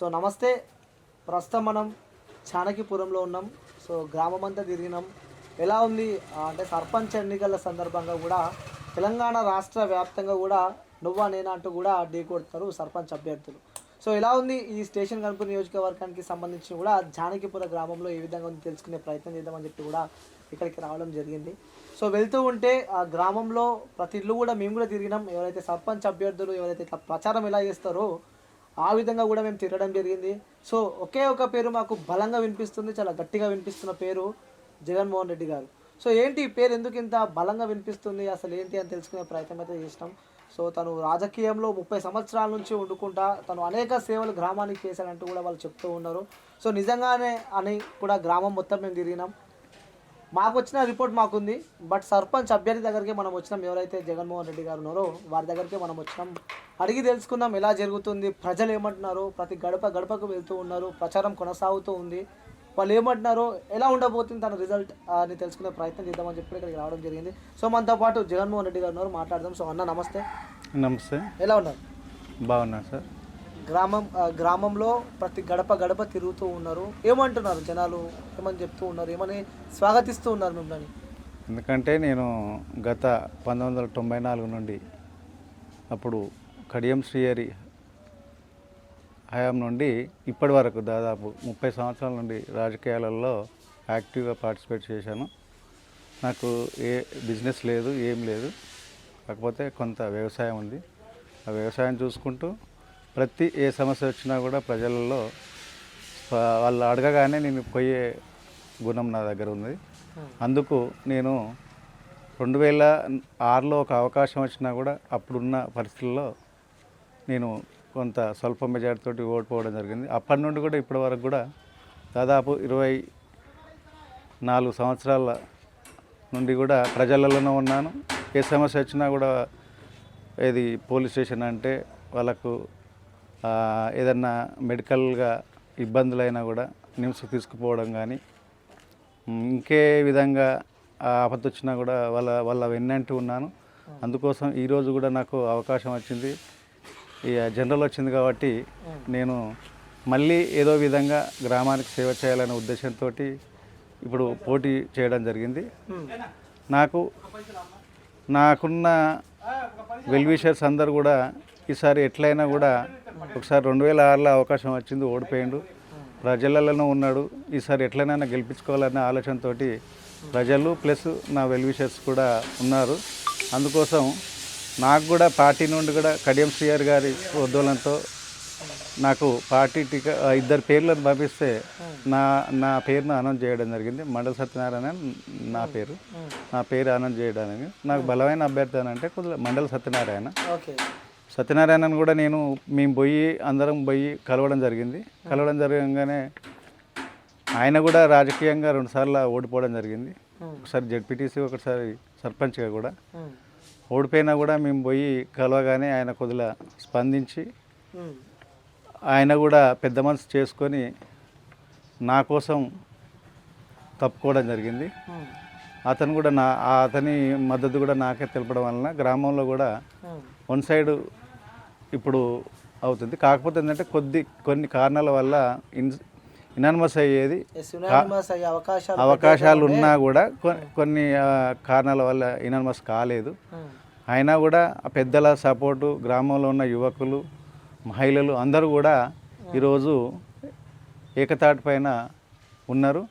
So నమస్తే. ప్రస్తుతం మనం చానకిపురంలో ఉన్నాం. సో గ్రామం అంతా తిరిగినాం. ఎలా ఉంది? అంటే సర్పంచ్ ఎన్నికల సందర్భంగా కూడా తెలంగాణ రాష్ట్ర వ్యాప్తంగా కూడా నువ్వా నేనా అంటూ కూడా ఢీ కొడతారు సర్పంచ్ అభ్యర్థులు. సో ఎలా ఉంది ఈ స్టేషన్ కనుక నియోజకవర్గానికి సంబంధించి కూడా జానకిపుర గ్రామంలో ఏ విధంగా ఉంది తెలుసుకునే ప్రయత్నం చేద్దామని చెప్పి కూడా ఇక్కడికి రావడం జరిగింది. సో వెళ్తూ ఉంటే ఆ గ్రామంలో ప్రతి ఇల్లు కూడా మేము కూడా తిరిగినాం. ఎవరైతే సర్పంచ్ అభ్యర్థులు ఎవరైతే ఇట్లా ప్రచారం ఎలా చేస్తారో ఆ విధంగా కూడా మేము తిరగడం జరిగింది. సో ఒకే ఒక పేరు మాకు బలంగా వినిపిస్తుంది చాలా గట్టిగా వినిపిస్తున్న పేరు జగన్మోహన్ రెడ్డి గారు. సో ఏంటి పేరు ఎందుకు ఇంత బలంగా వినిపిస్తుంది? అసలు ఏంటి అని తెలుసుకునే ప్రయత్నం అయితే చేసినాం. సో తను రాజకీయంలో ముప్పై సంవత్సరాల నుంచి వండుకుంటా తను అనేక సేవలు గ్రామానికి చేశాడంటూ కూడా వాళ్ళు చెప్తూ ఉన్నారు. సో నిజంగానే అని కూడా గ్రామం మొత్తం మేము తిరిగినాం. మాకు వచ్చిన రిపోర్ట్ మాకుంది. బట్ సర్పంచ్ అభ్యర్థి దగ్గరికి మనం వచ్చినాం. ఎవరైతే జగన్మోహన్ రెడ్డి గారు ఉన్నారో వారి దగ్గరికి మనం వచ్చినాం. అడిగి తెలుసుకుందాం ఎలా జరుగుతుంది. ప్రజలు ఏమంటున్నారు ప్రతి గడప గడపకు వెళ్తూ ఉన్నారు ప్రచారం కొనసాగుతూ ఉంది. వాళ్ళు ఏమంటున్నారు ఎలా ఉండబోతుంది తన రిజల్ట్ అని తెలుసుకునే ప్రయత్నం చేద్దామని చెప్పి ఇక్కడికి రావడం జరిగింది. సో మనతో పాటు జగన్మోహన్ రెడ్డి గారు ఉన్నారు మాట్లాడదాం. సో అన్న నమస్తే. నమస్తే. ఎలా ఉన్నారు? బాగున్నా సార్. గ్రామం గ్రామంలో ప్రతి గడప గడప తిరుగుతూ ఉన్నారు. ఏమంటున్నారు జనాలు? ఏమని చెప్తూ ఉన్నారు? ఏమని స్వాగతిస్తూ ఉన్నారు మిమ్మల్ని? ఎందుకంటే నేను గత పంతొమ్మిది వందల తొంభై నాలుగు నుండి అప్పుడు కడియం శ్రీహరి హయాం నుండి ఇప్పటి వరకు దాదాపు ముప్పై సంవత్సరాల నుండి రాజకీయాలలో యాక్టివ్గా పార్టిసిపేట్ చేశాను. నాకు ఏ బిజినెస్ లేదు ఏం లేదు. కాకపోతే కొంత వ్యవసాయం ఉంది. ఆ వ్యవసాయం చూసుకుంటూ ప్రతి ఏ సమస్య వచ్చినా కూడా ప్రజలలో వాళ్ళు అడగగానే నేను పోయే గుణం నా దగ్గర ఉంది. అందుకు నేను రెండు వేల ఆరులో ఒక అవకాశం వచ్చినా కూడా అప్పుడున్న పరిస్థితుల్లో నేను కొంత స్వల్ప మెజార్టీతోటి ఓడిపోవడం జరిగింది. అప్పటి నుండి కూడా ఇప్పటి వరకు కూడా దాదాపు ఇరవై నాలుగు సంవత్సరాల నుండి కూడా ప్రజలలోనే ఉన్నాను. ఏ సమస్య వచ్చినా కూడా ఏది పోలీస్ స్టేషన్ అంటే వాళ్ళకు ఏదన్నా మెడికల్గా ఇబ్బందులైనా కూడా నిమ్స్ తీసుకుపోవడం కానీ ఇంకే విధంగా ఆ ఆపద వచ్చినా కూడా వాళ్ళ వాళ్ళ వెన్నంటూ ఉన్నాను. అందుకోసం ఈరోజు కూడా నాకు అవకాశం వచ్చింది. జనరల్ వచ్చింది కాబట్టి నేను మళ్ళీ ఏదో విధంగా గ్రామానికి సేవ చేయాలనే ఉద్దేశంతో ఇప్పుడు పోటీ చేయడం జరిగింది. నాకు నాకున్న వెల్విషర్స్ అందరు కూడా ఈసారి ఎట్లయినా కూడా ఒకసారి రెండు వేల ఆరులో అవకాశం వచ్చింది ఓడిపోయిండు. ప్రజలలోనూ ఉన్నాడు. ఈసారి ఎట్లయినా గెలిపించుకోవాలనే ఆలోచనతో ప్రజలు ప్లస్ నా వెల్విషర్స్ కూడా ఉన్నారు. అందుకోసం నాకు కూడా పార్టీ నుండి కూడా కడియం శ్రీఆర్ గారి ఉద్యోగంతో నాకు పార్టీ టికెట్ ఇద్దరు పేర్లను పంపిస్తే నా నా పేరును అనౌన్స్ చేయడం జరిగింది. మండల సత్యనారాయణ నా పేరు. నా పేరు అనౌన్స్ చేయడానికి నాకు బలమైన అభ్యర్థి అని అంటే కొద్దిగా మండల సత్యనారాయణ. సత్యనారాయణను కూడా నేను మేము పోయి అందరం పోయి కలవడం జరిగింది. కలవడం జరగగానే ఆయన కూడా రాజకీయంగా రెండుసార్లు ఓడిపోవడం జరిగింది. ఒకసారి జడ్పీటీసీ ఒకసారి సర్పంచ్గా కూడా. ఓడిపోయినా కూడా మేము పోయి కలవగానే ఆయన కొద్దిగా స్పందించి. ఆయన కూడా పెద్ద మనసు చేసుకొని నా కోసం తప్పుకోవడం జరిగింది. అతను కూడా నా అతని మద్దతు కూడా నాకే తెలపడం వలన గ్రామంలో కూడా. వన్ సైడ్ ఇప్పుడు అవుతుంది కాకపోతే ఏంటంటే కొద్ది కొన్ని కారణాల వల్ల ఇన్ ఇనానిమస్ అయ్యేది అవకాశాలు ఉన్నా కూడా కొన్ని కారణాల వల్ల ఇనానిమస్ కాలేదు ఉమ్. అయినా కూడా పెద్దల సపోర్టు గ్రామంలో ఉన్న యువకులు మహిళలు అందరూ కూడా ఈరోజు ఏకతాటి పైన ఉన్నారు.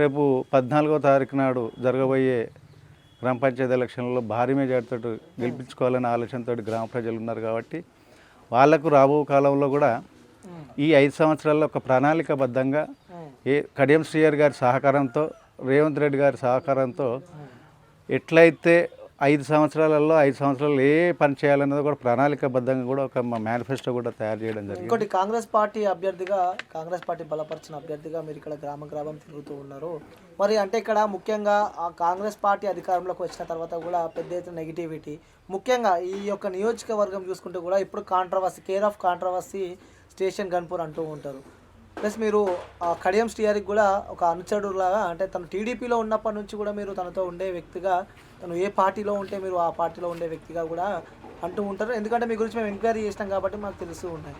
రేపు పద్నాలుగో తారీఖు నాడు జరగబోయే గ్రామ పంచాయతీ ఎలక్షన్లలో భారీ మెజార్టీతో గెలిపించుకోవాలనే ఆలోచనతో గ్రామ ప్రజలు ఉన్నారు కాబట్టి వాళ్ళకు రాబో కాలంలో కూడా. ఈ ఐదు సంవత్సరాల్లో ఒక ప్రణాళికబద్ధంగా. ఏ కడియం శ్రీయర్ గారి సహకారంతో రేవంత్ రెడ్డి గారి సహకారంతో ఎట్లయితే ఐదు సంవత్సరాలలో ఐదు సంవత్సరాలు ఏ పని చేయాలన్నది కూడా ప్రణాళికబద్ధంగా కూడా ఒక మేనిఫెస్టో కూడా తయారు చేయడం జరిగింది. ఇంకోటి కాంగ్రెస్ పార్టీ అభ్యర్థిగా కాంగ్రెస్ పార్టీ బలపరిచిన అభ్యర్థిగా మీరు ఇక్కడ గ్రామ గ్రామం తిరుగుతూ ఉన్నారు. మరి అంటే ఇక్కడ ముఖ్యంగా ఆ కాంగ్రెస్ పార్టీ అధికారంలోకి వచ్చిన తర్వాత కూడా పెద్ద ఎత్తున నెగిటివిటీ. ముఖ్యంగా ఈ యొక్క నియోజకవర్గం చూసుకుంటే కూడా ఇప్పుడు controversy care of controversy Station Ghanpur అంటూ ఉంటారు. ప్లస్ మీరు ఆ కడియం శ్రీహరికి కూడా ఒక అనుచరులాగా అంటే తను టీడీపీలో ఉన్నప్పటి నుంచి కూడా మీరు తనతో ఉండే వ్యక్తిగా తను ఏ పార్టీలో ఉంటే మీరు ఆ పార్టీలో ఉండే వ్యక్తిగా కూడా అంటూ ఉంటారు. ఎందుకంటే మీ గురించి మేము ఎంక్వైరీ చేసినాం కాబట్టి మాకు తెలుస్తూ ఉంటాయి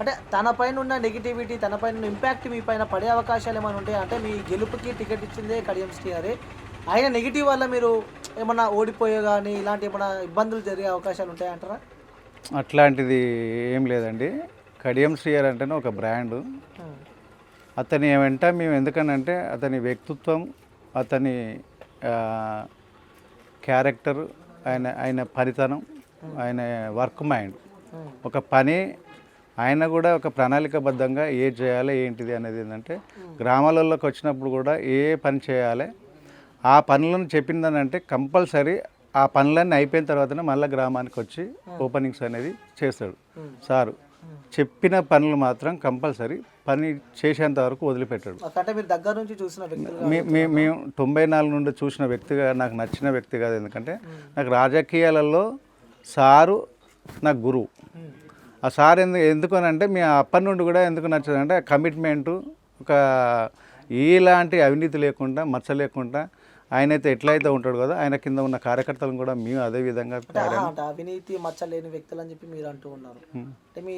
అంటే తనపైన ఉన్న నెగిటివిటీ తనపైన ఉన్న ఇంపాక్ట్ మీ పైన పడే అవకాశాలు ఏమైనా ఉంటాయి అంటే మీ గెలుపుకి టికెట్ ఇచ్చిందే కడియం శ్రీహరి. ఆయన నెగిటివ్ వల్ల మీరు ఏమన్నా ఓడిపోయే కానీ ఇలాంటి ఏమైనా ఇబ్బందులు జరిగే అవకాశాలు ఉంటాయి అంటారా అట్లాంటిది ఏం లేదండి. కడియం శ్రీయర్ అంటేనే ఒక బ్రాండ్. అతని వెంట మేము ఎందుకనంటే అతని వ్యక్తిత్వం అతని క్యారెక్టర్ ఆయన ఆయన పనితనం ఆయన వర్క్ మైండ్. ఒక పని ఆయన కూడా ఒక ప్రణాళికబద్ధంగా ఏ చేయాలి ఏంటిది అనేది ఏంటంటే గ్రామాలలోకి వచ్చినప్పుడు కూడా ఏ పని చేయాలి ఆ పనులను చెప్పిందనంటే కంపల్సరీ ఆ పనులన్నీ అయిపోయిన తర్వాతనే మళ్ళీ గ్రామానికి వచ్చి ఓపెనింగ్స్ అనేది చేస్తాడు. సారు చెప్పిన పనులు మాత్రం కంపల్సరీ పని చేసేంత వరకు వదిలిపెట్టాడు. అంటే మీరు దగ్గర నుంచి చూసిన మేము తొంభై నాలుగు నుండి చూసిన వ్యక్తిగా నాకు నచ్చిన వ్యక్తి కాదు. ఎందుకంటే నాకు రాజకీయాలలో సారు నాకు గురువు. ఆ సార్ ఎందుకు ఎందుకు అని అంటే మీ అప్పటి నుండి కూడా ఎందుకు నచ్చదంటే కమిట్మెంటు ఒక ఎలాంటి అవినీతి లేకుండా మచ్చ లేకుండా ఆయన అయితే ఎట్లయితే ఉంటాడు కదా ఆయన కింద ఉన్న కార్యకర్తలను కూడా మేము అదే విధంగా అవినీతి మచ్చ లేని వ్యక్తులు అని చెప్పి మీరు అంటూ ఉన్నారు. అంటే మీ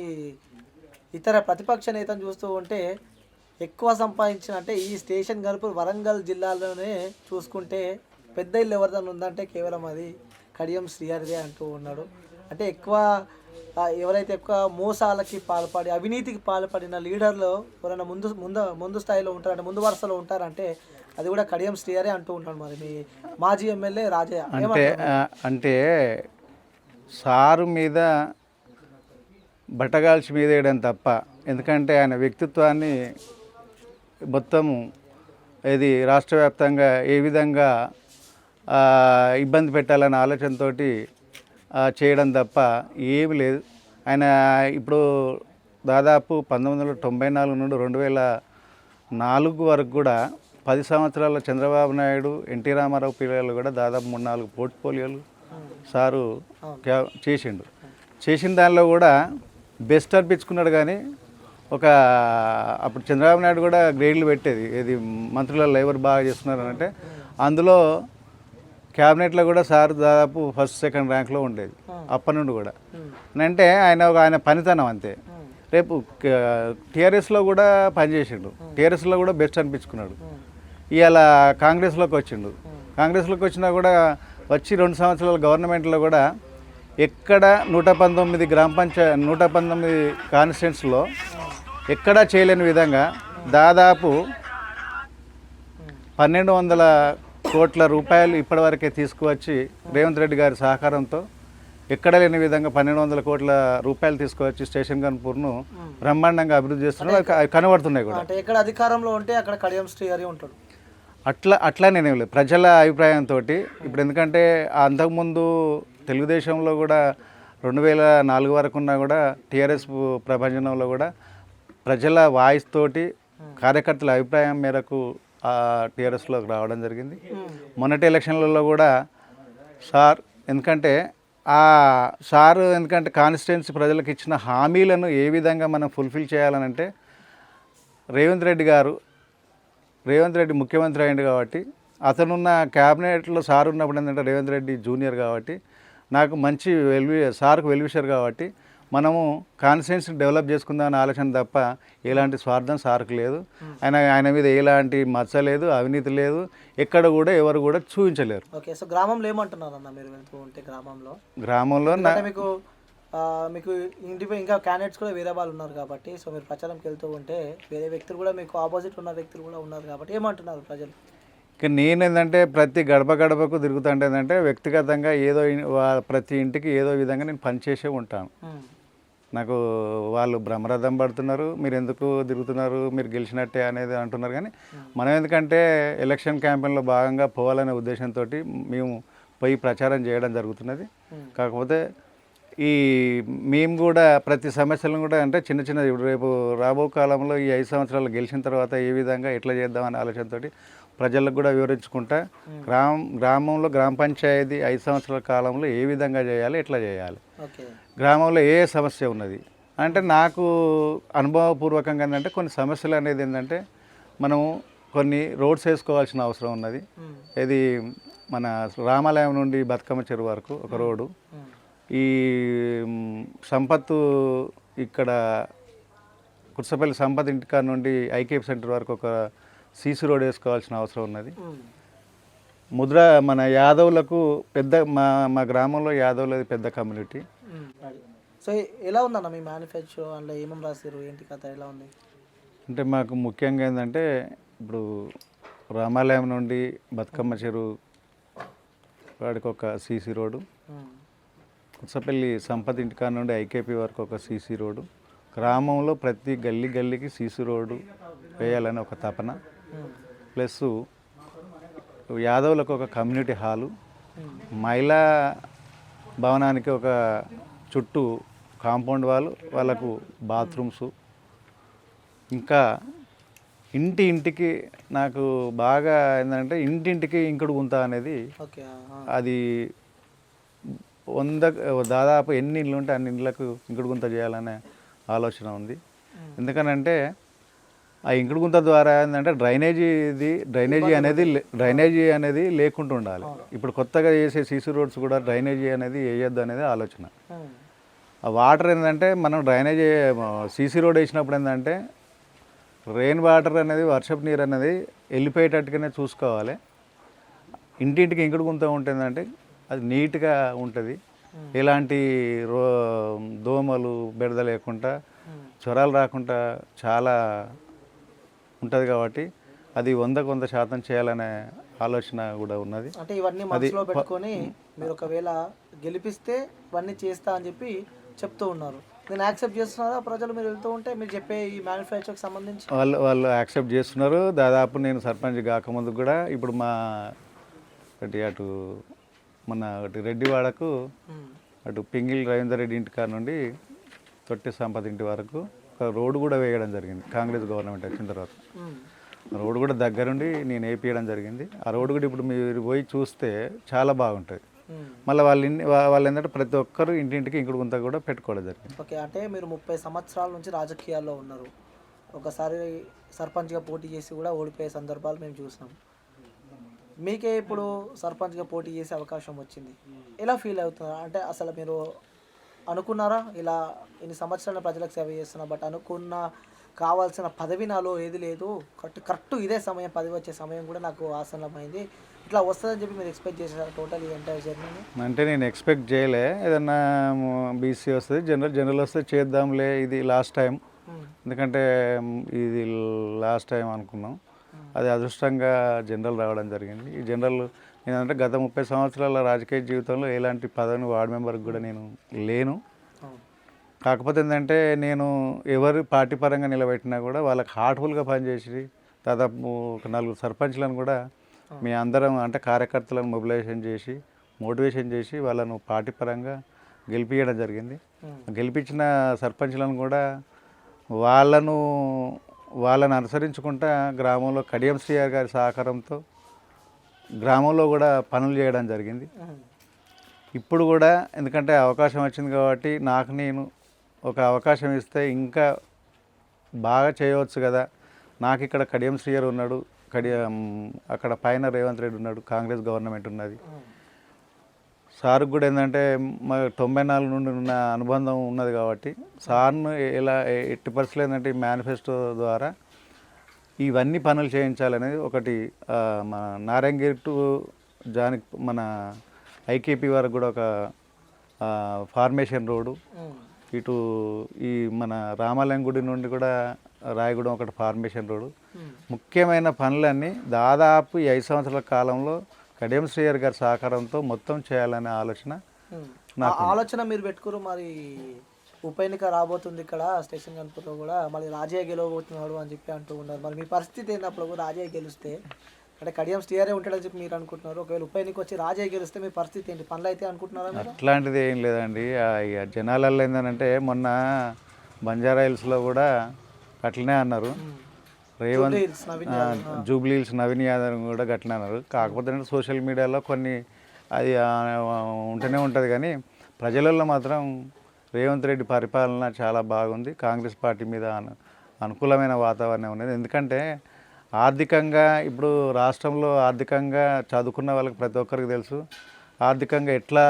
ఇతర ప్రతిపక్ష నేతను చూస్తూ ఉంటే ఎక్కువ సంపాదించిన అంటే ఈ స్టేషన్ గనుపు వరంగల్ జిల్లాలోనే చూసుకుంటే పెద్ద ఇల్లు ఎవరిదైనా ఉందంటే కేవలం అది కడియం శ్రీహరిదే అంటూ ఉన్నాడు. అంటే ఎక్కువ ఎవరైతే ఎక్కువ మోసాలకి పాల్పడి అవినీతికి పాల్పడిన లీడర్లు ఎవరైనా ముందు ముందు ముందు స్థాయిలో ఉంటారంటే ముందు వరుసలో ఉంటారంటే అది కూడా కడియం శ్రీహరి అంటూ ఉంటాడు మరి. మీ మాజీ ఎమ్మెల్యే రాజయ్య అంటే అంటే సారు మీద బట్టగాల్చి మీద వేయడం తప్ప ఎందుకంటే ఆయన వ్యక్తిత్వాన్ని మొత్తము ఇది రాష్ట్ర వ్యాప్తంగా ఏ విధంగా ఇబ్బంది పెట్టాలనే ఆలోచనతో చేయడం తప్ప ఏమి లేదు. ఆయన ఇప్పుడు దాదాపు పంతొమ్మిది వందల తొంభై నాలుగు నుండి రెండు వేల నాలుగు వరకు కూడా పది సంవత్సరాల చంద్రబాబు నాయుడు ఎన్టీ రామారావు పిల్లలు కూడా దాదాపు మూడు నాలుగు పోర్ట్ఫోలియోలు సారు చేసిండు. చేసిన దానిలో కూడా బెస్ట్ అనిపించుకున్నాడు కానీ ఒక అప్పుడు చంద్రబాబు నాయుడు కూడా గ్రేడ్లు పెట్టేది. ఇది మంత్రులలో ఎవరు బాగా చేస్తున్నారు అంటే అందులో క్యాబినెట్లో కూడా సార్ దాదాపు ఫస్ట్ సెకండ్ ర్యాంక్లో ఉండేది. అప్పటి నుండి కూడా. అంటే ఆయన ఒక ఆయన పనితనం అంతే. రేపు టీఆర్ఎస్లో కూడా పనిచేసిండు. టీఆర్ఎస్లో కూడా బెస్ట్ అనిపించుకున్నాడు. ఇవాళ కాంగ్రెస్లోకి వచ్చిండు. కాంగ్రెస్లోకి వచ్చినా కూడా వచ్చి రెండు సంవత్సరాల గవర్నమెంట్లో కూడా ఎక్కడ నూట పంతొమ్మిది గ్రామ పంచాయత్ నూట పంతొమ్మిది కాన్స్టిట్యున్సీలో ఎక్కడా చేయలేని విధంగా దాదాపు పన్నెండు వందల కోట్ల రూపాయలు ఇప్పటివరకే తీసుకువచ్చి రేవంత్ రెడ్డి గారి సహకారంతో ఎక్కడ లేని విధంగా పన్నెండు వందల కోట్ల రూపాయలు తీసుకువచ్చి స్టేషన్ గన్పూర్ను బ్రహ్మాండంగా అభివృద్ధి చేస్తున్నారు. కనబడుతున్నాయి కూడా. అంటే ఎక్కడ అధికారంలో ఉంటే అక్కడ కడియం శ్రీహరి ఉంటాడు. అట్లా అట్లా నేనేం లేదు. ప్రజల అభిప్రాయంతో ఇప్పుడు ఎందుకంటే అంతకుముందు తెలుగుదేశంలో కూడా రెండు వేల నాలుగు వరకు ఉన్నా కూడా టీఆర్ఎస్ ప్రభంజనంలో కూడా ప్రజల వాయిస్ తోటి కార్యకర్తల అభిప్రాయం మేరకు టీఆర్ఎస్లోకి రావడం జరిగింది. మొన్నటి ఎలక్షన్లలో కూడా సార్ ఎందుకంటే ఆ సార్ ఎందుకంటే కాన్స్టిట్యున్సీ ప్రజలకు ఇచ్చిన హామీలను ఏ విధంగా మనం ఫుల్ఫిల్ చేయాలనంటే రేవంత్ రెడ్డి గారు రేవంత్ రెడ్డి ముఖ్యమంత్రి అయింది కాబట్టి అతనున్న క్యాబినెట్లో సార్ ఉన్నప్పుడు ఏంటంటే రేవంత్ రెడ్డి జూనియర్ కాబట్టి నాకు మంచి వెల్వి సార్కు వెల్విషర్ కాబట్టి మనము కాన్స్టిట్యున్సీని డెవలప్ చేసుకుందామనే ఆలోచన తప్ప ఎలాంటి స్వార్థం సార్కు లేదు. ఆయన ఆయన మీద ఎలాంటి మచ్చ లేదు అవినీతి లేదు ఎక్కడ కూడా ఎవరు కూడా చూపించలేరు. ఓకే సో గ్రామంలో ఏమంటున్నారు అన్న మీరు వెళ్తూ ఉంటే గ్రామంలో? గ్రామంలో మీకు మీకు ఇంటిపై ఇంకా క్యాండిడేట్స్ కూడా వేరే వాళ్ళు ఉన్నారు కాబట్టి సో మీరు ప్రచారంకి వెళ్తూ ఉంటే వేరే వ్యక్తులు కూడా మీకు ఆపోజిట్ ఉన్న వ్యక్తులు కూడా ఉన్నారు కాబట్టి ఏమంటున్నారు ప్రజలు? ఇక నేనేంటంటే ప్రతి గడప గడపకు తిరుగుతుంటే ఏంటంటే వ్యక్తిగతంగా ఏదో ప్రతి ఇంటికి ఏదో విధంగా నేను పనిచేసే ఉంటాను. నాకు వాళ్ళు బ్రహ్మరథం పడుతున్నారు మీరు ఎందుకు తిరుగుతున్నారు మీరు గెలిచినట్టే అనేది అంటున్నారు కానీ మనం ఎందుకంటే ఎలక్షన్ క్యాంపెయిన్లో భాగంగా పోవాలనే ఉద్దేశంతో మేము పోయి ప్రచారం చేయడం జరుగుతున్నది. కాకపోతే ఈ మేము కూడా ప్రతి సమస్యలను కూడా అంటే చిన్న చిన్న ఇప్పుడు రేపు రాబో కాలంలో ఈ ఐదు సంవత్సరాలు గెలిచిన తర్వాత ఏ విధంగా ఎట్లా చేద్దామనే ఆలోచనతో ప్రజలకు కూడా వివరించుకుంటా గ్రామం గ్రామంలో గ్రామ పంచాయతీ ఐదు సంవత్సరాల కాలంలో ఏ విధంగా చేయాలి ఎట్లా చేయాలి. గ్రామంలో ఏ సమస్య ఉన్నది? అంటే నాకు అనుభవపూర్వకంగా ఏంటంటే కొన్ని సమస్యలు అనేది ఏంటంటే మనము కొన్ని రోడ్స్ వేసుకోవాల్సిన అవసరం ఉన్నది. ఇది మన రామాలయం నుండి బతుకమ్మ చెరువు వరకు ఒక రోడ్డు. ఈ సంపత్తు ఇక్కడ కుర్సపల్లి సంపద ఇంటికాడ నుండి ఐకేపీ సెంటర్ వరకు ఒక సీసీ రోడ్ వేసుకోవాల్సిన అవసరం ఉన్నది. ముద్ర మన యాదవులకు పెద్ద మా మా గ్రామంలో యాదవులది పెద్ద కమ్యూనిటీ. సో ఎలా ఉందన్న మీ మ్యానుఫ్యాక్చర్ అందులో ఏమేమి రాశారు ఏంటి కథ? ఎలా ఉంది? అంటే మాకు ముఖ్యంగా ఏంటంటే ఇప్పుడు రామాలయం నుండి బతుకమ్మ చెరువు వాడికి ఒక సీసీ రోడ్డు. ఉమ్. కుర్సపల్లి సంపద ఇంటికాడ నుండి ఐకేపీ వరకు ఒక సీసీ రోడ్డు. గ్రామంలో ప్రతి గల్లీ గల్లీకి సీసీ రోడ్డు వేయాలని ఒక తపన. ప్లస్ యాదవులకు ఒక కమ్యూనిటీ హాలు. మహిళా భవనానికి ఒక చుట్టూ కాంపౌండ్ వాళ్ళు వాళ్ళకు బాత్రూమ్స్. ఇంకా ఇంటి ఇంటికి నాకు బాగా ఏంటంటే ఇంటింటికి ఇంకుడు గుంత అనేది. అది వంద దాదాపు ఎన్ని ఇళ్ళు ఉంటే అన్ని ఇళ్ళకు ఇంకుడు గుంత చేయాలనే ఆలోచన ఉంది. ఎందుకనంటే ఆ ఇంకుడు గుంత ద్వారా ఏంటంటే డ్రైనేజీది డ్రైనేజీ అనేది లే- డ్రైనేజీ అనేది లేకుండా ఉండాలి. ఇప్పుడు కొత్తగా చేసే సీసీ రోడ్స్ కూడా డ్రైనేజీ అనేది వేయొద్దు అనేది ఆలోచన. ఆ వాటర్ ఏంటంటే మనం డ్రైనేజీ సీసీ రోడ్ వేసినప్పుడు ఏంటంటే రెయిన్ వాటర్ అనేది వర్షపు నీరు అనేది వెళ్ళిపోయేటట్టుగానే చూసుకోవాలి. ఇంటింటికి ఇంకుడు గుంత ఉంటుందంటే అది నీట్గా ఉంటుంది. ఎలాంటి రో దోమలు బెడద లేకుండా జ్వరాలు రాకుండా చాలా ఉంటుంది కాబట్టి అది వందకు వంద శాతం చేయాలనే ఆలోచన కూడా ఉన్నది. అంటే ఇవన్నీ మనసులో పెట్టుకొని మీరు ఒకవేళ గెలిపిస్తే ఇవన్నీ చేస్తా అని చెప్పి చెప్తూ ఉన్నారు. నేను యాక్సెప్ట్ చేస్తున్నారా? ప్రజలు మీరు వెళ్తూ ఉంటే మీరు చెప్పే ఈ మ్యానుఫ్యాక్చర్కి సంబంధించి? వాళ్ళు వాళ్ళు యాక్సెప్ట్ చేస్తున్నారు. దాదాపు నేను సర్పంచ్ కాకముందు కూడా ఇప్పుడు మా అటు అటు మన అటు రెడ్డివాడకు. అటు పింగిల్ రవీందర్ రెడ్డి ఇంటి కాడ నుండి తొట్టి సంపద ఇంటి వరకు ఒక రోడ్డు కూడా వేయడం జరిగింది. కాంగ్రెస్ గవర్నమెంట్ వచ్చిన తర్వాత. రోడ్డు కూడా దగ్గరుండి నేను వేయించడం జరిగింది. ఆ రోడ్డు కూడా ఇప్పుడు మీరు పోయి చూస్తే చాలా బాగుంటుంది. మళ్ళీ వాళ్ళు ఇన్ని వాళ్ళు ఏంటంటే ప్రతి ఒక్కరు ఇంటింటికి ఇంకుడు గుంత కూడా పెట్టుకోవడం జరిగింది. ఓకే అంటే మీరు ముప్పై సంవత్సరాల నుంచి రాజకీయాల్లో ఉన్నారు. ఒకసారి సర్పంచ్గా పోటీ చేసి కూడా ఓడిపోయే సందర్భాలు మేము చూసాం మీకే ఇప్పుడు సర్పంచ్గా పోటీ చేసే అవకాశం వచ్చింది. ఎలా ఫీల్ అవుతున్నారు? అంటే అసలు మీరు అనుకున్నారా? ఇలా ఇన్ని సంవత్సరాల ప్రజలకు సేవ చేస్తున్నా బట్ అనుకున్న కావాల్సిన పదవి నాలో ఏది లేదు. కరెక్ట్ కరెక్ట్ ఇదే సమయం పదవి వచ్చే సమయం కూడా నాకు ఆసన్నమైంది. ఇట్లా వస్తుందని చెప్పి మీరు ఎక్స్పెక్ట్ చేశారు టోటల్ ఈ ఎంటైర్ జర్నీని? అంటే నేను ఎక్స్పెక్ట్ చేయలే. ఏదన్నా బీసీ వస్తుంది జనరల్ జనరల్ వస్తే చేద్దాంలే ఇది లాస్ట్ టైం ఎందుకంటే ఇది లాస్ట్ టైం అనుకున్నాం. అది అదృష్టంగా జనరల్ రావడం జరిగింది. ఈ జనరల్ ఏంటంటే గత ముప్పై సంవత్సరాల రాజకీయ జీవితంలో ఎలాంటి పదవిని వార్డు మెంబర్కి కూడా నేను లేను. కాకపోతే ఏంటంటే నేను ఎవరు పార్టీ పరంగా నిలబెట్టినా కూడా వాళ్ళకి హార్ట్ఫుల్గా పనిచేసి దాదాపు ఒక నలుగురు సర్పంచ్లను కూడా మీ అందరం అంటే కార్యకర్తలను మొబిలైజేషన్ చేసి మోటివేషన్ చేసి వాళ్ళను పార్టీ పరంగా గెలిపించడం జరిగింది. గెలిపించిన సర్పంచ్లను కూడా వాళ్ళను వాళ్ళని అనుసరించుకుంటా గ్రామంలో కడియం శ్రీఆర్ గారి సహకారంతో గ్రామంలో కూడా పనులు చేయడం జరిగింది. ఇప్పుడు కూడా ఎందుకంటే అవకాశం వచ్చింది కాబట్టి నాకు నేను ఒక అవకాశం ఇస్తే ఇంకా బాగా చేయవచ్చు కదా. నాకు ఇక్కడ కడియం శ్రీయర్ ఉన్నాడు కడియం అక్కడ పైన రేవంత్ రెడ్డి ఉన్నాడు కాంగ్రెస్ గవర్నమెంట్ ఉన్నది. సార్కు కూడా ఏంటంటే మా తొంభై నాలుగు నుండి ఉన్న అనుబంధం ఉన్నది కాబట్టి సార్ను ఎలా ఎట్టి పరిస్థితులు ఏంటంటే మేనిఫెస్టో ద్వారా ఇవన్నీ పనులు చేయించాలనేది ఒకటి మన నారాయణగిరి టు జాని మన ఐకేపీ వరకు కూడా ఒక ఫార్మేషన్ రోడ్డు. ఇటు ఈ మన రామాలయం గుడి నుండి కూడా రాయగూడెం ఒకటి ఫార్మేషన్ రోడ్డు. ముఖ్యమైన పనులన్నీ దాదాపు ఈ ఐదు సంవత్సరాల కాలంలో కడియం శ్రీయర్ గారి సహకారంతో మొత్తం చేయాలనే ఆలోచన ఆలోచన మీరు పెట్టుకురు మరి ఉప ఎన్నిక రాబోతుంది ఇక్కడ స్టేషన్ కనుపతో కూడా. మళ్ళీ రాజయ్య గెలవబోతున్నాడు అని చెప్పి అంటూ ఉన్నారు. మరి మీ పరిస్థితి ఏంటప్పుడు కూడా రాజయ్య గెలిస్తే? అంటే కడియం స్టీఆరే ఉంటాడని చెప్పి మీరు అనుకుంటున్నారు. ఒకవేళ ఉప ఎన్నిక వచ్చి రాజయ్య గెలిస్తే మీ పరిస్థితి ఏంటి? పనులు అయితే అనుకుంటున్నారా అట్లాంటిది ఏం లేదండి. జనాలలో ఏంటంటే మొన్న బంజారా హిల్స్లో కూడా అట్లనే అన్నారు. రేవంత్ జూబ్లీ హిల్స్ నవీన్ యాదవ్. కూడా గట్లనే అన్నారు. కాకపోతే సోషల్ మీడియాలో కొన్ని అది ఉంటూనే ఉంటుంది కానీ ప్రజలలో మాత్రం రేవంత్ రెడ్డి పరిపాలన చాలా బాగుంది. కాంగ్రెస్ పార్టీ మీద అనుకూలమైన వాతావరణం ఉన్నది. ఎందుకంటే ఆర్థికంగా ఇప్పుడు రాష్ట్రంలో ఆర్థికంగా చదువుకున్న వాళ్ళకి ప్రతి ఒక్కరికి తెలుసు. ఆర్థికంగా ఎట్లా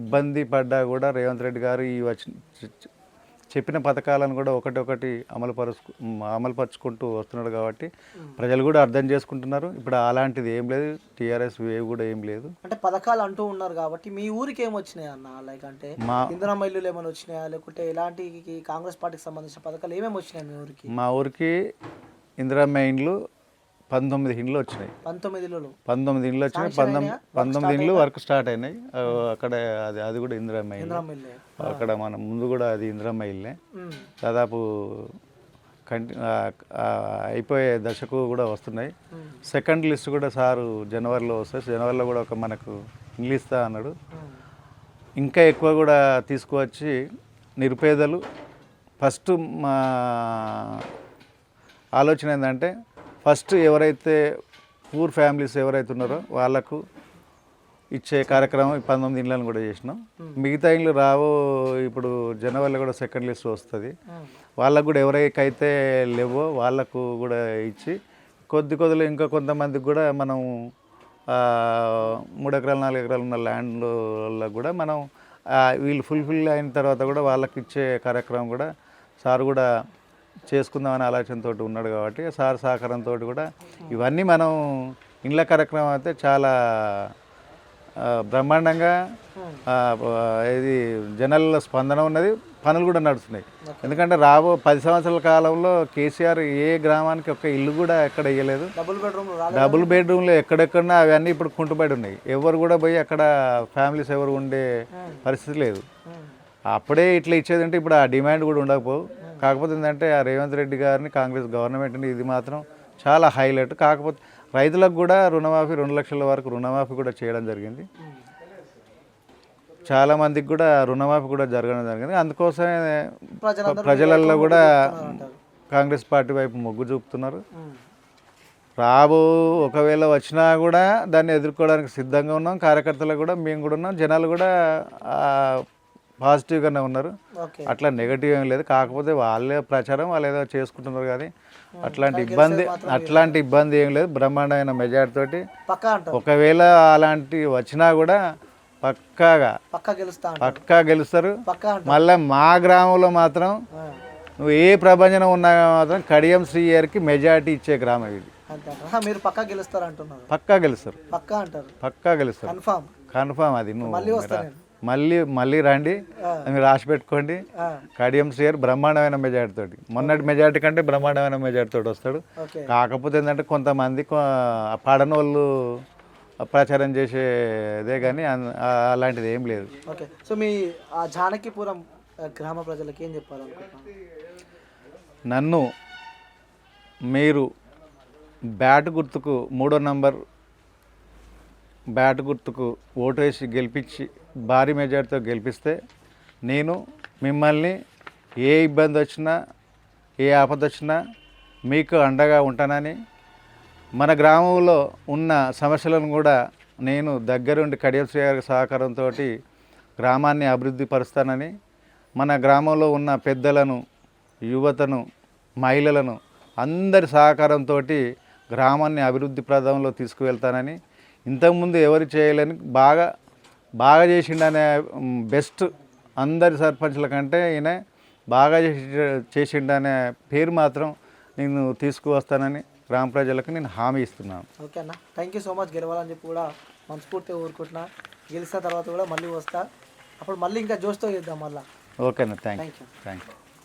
ఇబ్బంది పడ్డా కూడా రేవంత్ రెడ్డి గారు ఈ వచ్చి చెప్పిన పథకాలను కూడా ఒకటి ఒకటి అమలు పరుచు అమలు పరుచుకుంటూ వస్తున్నాడు కాబట్టి ప్రజలు కూడా అర్థం చేసుకుంటున్నారు. ఇప్పుడు అలాంటిది ఏం లేదు. టీఆర్ఎస్ వేవ్ కూడా ఏం లేదు. అంటే పథకాలు అంటూ ఉన్నారు కాబట్టి మీ ఊరికి ఏం వచ్చినాయి అన్న? లైక్ అంటే మా ఇంధనం ఏమైనా వచ్చినాయా? లేకుంటే ఎలాంటి ఈ కాంగ్రెస్ పార్టీకి సంబంధించిన పథకాలు ఏమేమి వచ్చినాయి మీ ఊరికి? మా ఊరికి ఇందిరమ్మ ఇండ్లు పంతొమ్మిది ఇండ్లు వచ్చినాయి. పంతొమ్మిది ఇండ్లు. వచ్చినాయి. పంతొమ్మిది? పంతొమ్మిది ఇండ్లు వర్క్ స్టార్ట్ అయినాయి. అక్కడ అది అది కూడా ఇందిరమ్మ ఇల్లు. అక్కడ మన ముందు కూడా అది ఇందిరమ్మ ఇల్లే. దాదాపు కంటి అయిపోయే దశకు కూడా వస్తున్నాయి. సెకండ్ లిస్ట్ కూడా సారు జనవరిలో వస్తుంది జనవరిలో కూడా ఒక మనకు ఇల్లు ఇస్తా అన్నాడు. ఇంకా ఎక్కువ కూడా తీసుకువచ్చి నిరుపేదలు. ఫస్ట్ మా ఆలోచన ఏంటంటే ఫస్ట్ ఎవరైతే పూర్ ఫ్యామిలీస్ ఎవరైతే ఉన్నారో వాళ్ళకు ఇచ్చే కార్యక్రమం ఈ పంతొమ్మిది ఇళ్ళని కూడా చేసినాం. మిగతా ఇళ్ళు రావో ఇప్పుడు జనవరిలో కూడా సెకండ్ లిస్ట్ వస్తుంది. వాళ్ళకు కూడా ఎవరికైతే లేవో వాళ్ళకు కూడా ఇచ్చి కొద్ది కొద్దిలో ఇంకా కొంతమందికి కూడా మనం మూడు ఎకరాలు నాలుగు ఎకరాలు ఉన్న ల్యాండ్లకు కూడా మనం వీళ్ళు ఫుల్ఫిల్ అయిన తర్వాత కూడా వాళ్ళకి ఇచ్చే కార్యక్రమం కూడా సార్ కూడా చేసుకుందామనే ఆలోచనతో ఉన్నాడు కాబట్టి సార్ సహకారంతో కూడా ఇవన్నీ మనం ఇండ్ల కార్యక్రమం అయితే చాలా బ్రహ్మాండంగా ఇది జనాల స్పందన ఉన్నది పనులు కూడా నడుస్తున్నాయి. ఎందుకంటే రాబో పది సంవత్సరాల కాలంలో కేసీఆర్ ఏ గ్రామానికి ఒక ఇల్లు కూడా ఎక్కడ ఇవ్వలేదు డబుల్ బెడ్రూమ్ రాలేదు. డబుల్ బెడ్రూమ్లు ఎక్కడెక్కడన్నా అవన్నీ ఇప్పుడు కుంటుపడి ఉన్నాయి. ఎవరు కూడా పోయి అక్కడ ఫ్యామిలీస్ ఎవరు ఉండే పరిస్థితి లేదు. అప్పుడే ఇట్లా ఇచ్చేదంటే ఇప్పుడు ఆ డిమాండ్ కూడా ఉండకపోవు కాకపోతే ఏంటంటే ఆ రేవంత్ రెడ్డి గారిని కాంగ్రెస్ గవర్నమెంట్ని ఇది మాత్రం చాలా హైలైట్ కాకపోతే రైతులకు కూడా రుణమాఫీ రెండు లక్షల వరకు రుణమాఫీ కూడా చేయడం జరిగింది. చాలా మందికి కూడా రుణమాఫీ కూడా జరగడం జరిగింది అందుకోసమే ప్రజలందరూ ప్రజలలో కూడా. కాంగ్రెస్ పార్టీ వైపు మొగ్గు చూపుతున్నారు. రాబో ఒకవేళ వచ్చినా కూడా దాన్ని ఎదుర్కోవడానికి సిద్ధంగా ఉన్నాం కార్యకర్తలు కూడా మేము కూడా ఉన్నాం జనాలు కూడా పాజిటివ్గానే ఉన్నారు. అట్లా నెగటివ్ ఏం లేదు. కాకపోతే వాళ్ళే ప్రచారం వాళ్ళు ఏదో చేసుకుంటున్నారు కానీ అట్లాంటి ఇబ్బంది అట్లాంటి ఇబ్బంది ఏం లేదు. బ్రహ్మాండమైన మెజార్టీ తోటి ఒకవేళ అలాంటి వచ్చినా కూడా పక్కాగా పక్కా గెలుస్తారు. మళ్ళీ మా గ్రామంలో మాత్రం. నువ్వు ఏ ప్రభంజనం ఉన్నా మాత్రం కడియం శ్రీయర్కి మెజార్టీ ఇచ్చే గ్రామం ఇది. మీరు పక్కా గెలుస్తారు అంటున్నారు పక్కా గెలుస్తారు. పక్కా అంటారు. పక్కా గెలుస్తారు. కన్ఫామ్. కన్ఫామ్ అది. నువ్వు మళ్ళీ. మళ్ళీ రండి. మీరు రాసి పెట్టుకోండి. కడియం శ్రీయర్ బ్రహ్మాండమైన మెజార్టీ తోటి మొన్నటి మెజార్టీ కంటే బ్రహ్మాండమైన మెజార్టీ తోటి వస్తాడు కాకపోతే ఏంటంటే కొంతమంది పాడని వాళ్ళు ప్రచారం చేసేదే కానీ అలాంటిది ఏం లేదు ఓకే సో మీ ఆ జానకిపురం గ్రామ ప్రజలకు ఏం చెప్పాలనుకుంటున్నాను నన్ను మీరు బ్యాట్ గుర్తుకు మూడో నంబర్ బ్యాట్ గుర్తుకు ఓటు వేసి గెలిపించి భారీ మెజార్టీతో గెలిపిస్తే నేను మిమ్మల్ని ఏ ఇబ్బంది వచ్చినా ఏ ఆపద వచ్చినా మీకు అండగా ఉంటానని మన గ్రామంలో ఉన్న సమస్యలను కూడా నేను దగ్గరుండి కడియం గారి సహకారంతో గ్రామాన్ని అభివృద్ధి పరుస్తానని మన గ్రామంలో ఉన్న పెద్దలను యువతను మహిళలను అందరి సహకారంతో గ్రామాన్ని అభివృద్ధి ప్రదంలో తీసుకువెళ్తానని ఇంతకుముందు ఎవరు చేయలేని బాగా బాగా చేసిండనే బెస్ట్ అందరి సర్పంచ్ల కంటే ఈయన బాగా చేసి చేసిండనే పేరు మాత్రం నేను తీసుకువస్తానని గ్రామ ప్రజలకు నేను హామీ ఇస్తున్నాను. ఓకే అన్న. థ్యాంక్ యూ సో మచ్ గెలవాలని చెప్పి కూడా మనస్ఫూర్తిగా ఊరుకుంటున్నా గెలిచిన తర్వాత కూడా మళ్ళీ వస్తా. అప్పుడు మళ్ళీ ఇంకా జోష్తో చేద్దాం మళ్ళీ. ఓకేనా thank thank you thank you